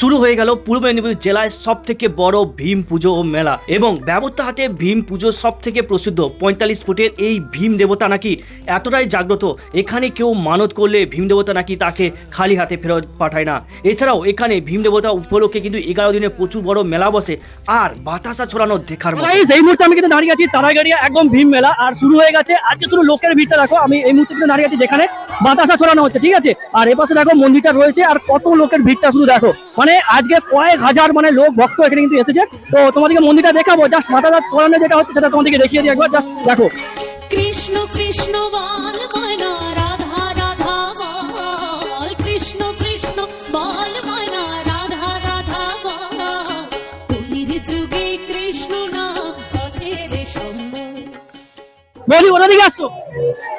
শুরু হয়ে গেল পূর্ব মেদিনীপুর জেলায় সব থেকে বড় ভীম পুজো ও মেলা এবং ব্যবস্থা হাতে ভীম পুজো সব থেকে প্রসিদ্ধ। পঁয়তাল্লিশ ফুটের এই ভীম দেবতা নাকি এতটাই জাগ্রত, এখানে কেউ মানত করলে ভীম দেবতা নাকি তাকে খালি হাতে ফেরত পাঠায় না। এছাড়াও এখানে ভীম দেবতা উপলক্ষে কিন্তু এগারো দিনে প্রচুর বড় মেলা বসে, আর বাতাসা ছড়ানো দেখার এই মুহূর্তে আমি কিন্তু দাঁড়িয়ে আছি তারাগাড়িয়া একদম ভীম মেলা, আর শুরু হয়ে গেছে। আজকে শুধু লোকের ভিড়টা দেখো, আমি এই মুহূর্তে কিন্তু দাঁড়িয়ে আছি যেখানে। বাতাসা ছড়ানো হচ্ছে ঠিক আছে? আর এপাশে দেখো মন্দিরটা রয়েছে আর কত লোকের ভিড়টা শুধু দেখো। মানে আজকে কয়েক হাজার মানে লোক ভক্ত এখানে কিন্তু এসেছে। তো তোমাদেরকে মন্দিরটা দেখাবো জাস্ট বাতাসা ছড়ানো যেটা হচ্ছে সেটা তোমাদেরকে দেখিয়ে দিই একবার জাস্ট দেখো। কৃষ্ণ কৃষ্ণ রাধা রাধা কৃষ্ণ কৃষ্ণ বল রাধা রাধা যুগে কৃষ্ণ নাম পথের বলি ওটা দিকে আসছো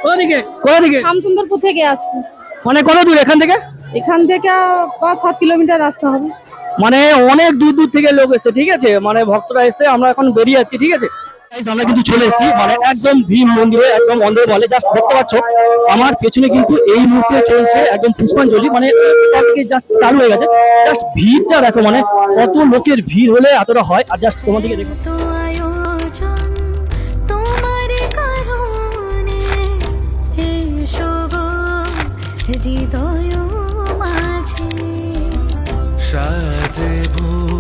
ওটা দিকে কোথা দিকে রামচন্দ্রপুর থেকে আসছি। মানে কত দূর এখান থেকে? এখান থেকে পাঁচ সাত কিলোমিটার রাস্তা হবে। মানে অনেক দূর দূর থেকে লোক এসেছে ঠিক আছে? মানে ভক্তরা এসে আমরা এখন বেরিয়ে যাচ্ছি ঠিক আছে? আমরা কিন্তু চলে এসেছি মানে একদম ভীম মন্দিরে একদম অন্ধের বলে জাস্ট দেখতে পাচ্ছ আমার পেছনে কিন্তু এই মুহূর্তে চলছে একদম পুষ্পাঞ্জলি মানে জাস্ট চালু হয়ে গেছে। জাস্ট ভিড়টা দেখো মানে কত লোকের ভিড় হলে এতটা হয় আর জাস্ট তোমাদেরকে দেখো। হৃদয় মাঝে। সাজে এই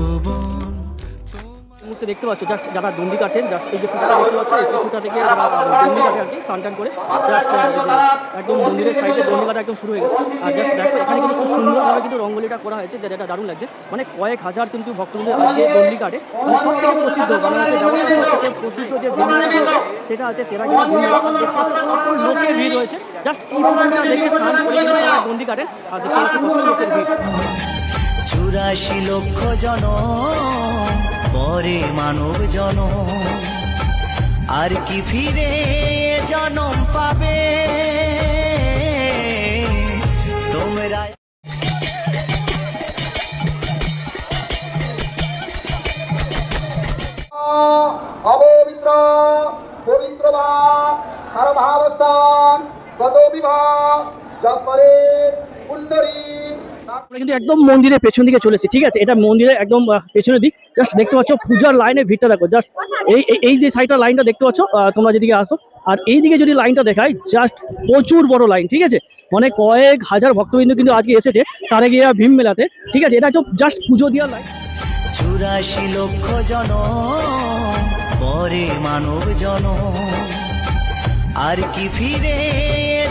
মুহূর্তে দেখতে পাচ্ছ জাস্ট যারা দন্ডি কাটছেন জাস্ট এই যে ফুটা দেখতে পাচ্ছ, এই ফুটা থেকে দন্ডি কাটে আর কি স্নান টান করে জাস্ট একদম মন্দিরের সাইডে দন্ডি কাটা একদম শুরু হয়ে গেছে। আর জাস্ট দেখো, এখানে কিন্তু খুব সুন্দরভাবে কিন্তু রঙ্গোলিটা করা হয়েছে যেটা দারুণ লাগছে। মানে কয়েক হাজার কিন্তু ভক্তদের আজকে দন্ডি কাটে মানে সব থেকে প্রসিদ্ধ মানে প্রসিদ্ধ যে ভূমিকা সেটা ভূমিকা পাচ্ছ কত লোকের ভিড় রয়েছে। জাস্ট এই ভূমিটা দেখে স্নান কাটেন আর দেখতে লোকের ভিড়। চুরাশি লক্ষ জন পরে মানব জন আর কি ফিরে জনম পাবে? তোমরা অপবিত্র, পবিত্র বা সারভাবস্থান, গত বিবাহ যস্পরে কুণ্ডরী আমরা কিন্তু একদম মন্দিরের পেছন দিকে চলেছি, ঠিক আছে? এটা মন্দিরের একদম পেছনের দিক। জাস্ট দেখতে পাচ্ছ পূজার লাইনের ভিড়টা দেখো জাস্ট এই, এই- যে সাইডটা লাইনটা দেখতে পাচ্ছ তোমরা যেদিকে আসো, আর এই দিকে যদি লাইনটা দেখায় জাস্ট প্রচুর বড় লাইন, ঠিক আছে? মানে কয়েক হাজার ভক্তবৃন্দ কিন্তু আজকে এসেছে তারা গিয়ে ভীম মেলাতে, ঠিক আছে? এটা তো জাস্ট পুজো দেওয়ার লাইন। চুরাশি লক্ষ জন পরে মানব জন আর কি ফিরে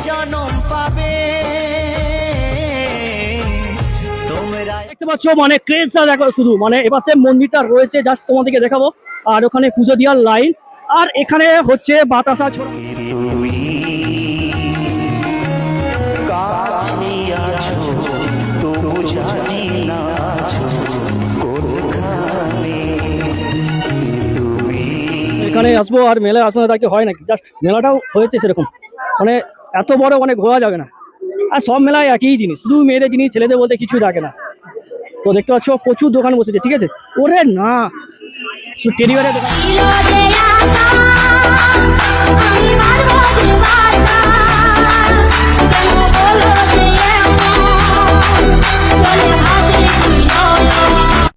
জনম পাবে? দেখতে পাচ্ছ মানে ক্রেজটা দেখো শুধু মানে এপাশে মন্দিরটা রয়েছে জাস্ট তোমাদেরকে দেখাবো। আর ওখানে পুজো দেওয়ার লাইন আর এখানে হচ্ছে বাতাসা এখানে আসব আর মেলায় আসব না তাকে হয় নাকি? জাস্ট মেলাটাও হয়েছে সেরকম। মানে এত বড় মানে ঘোরা যাবে না। আর সব মেলায় একই জিনিস, শুধু মেয়েদের জিনিস, ছেলেদের বলতে কিছু থাকে না। তো দেখতে পাচ্ছ প্রচুর দোকান বসেছে ঠিক আছে? ওরে না! দোকান।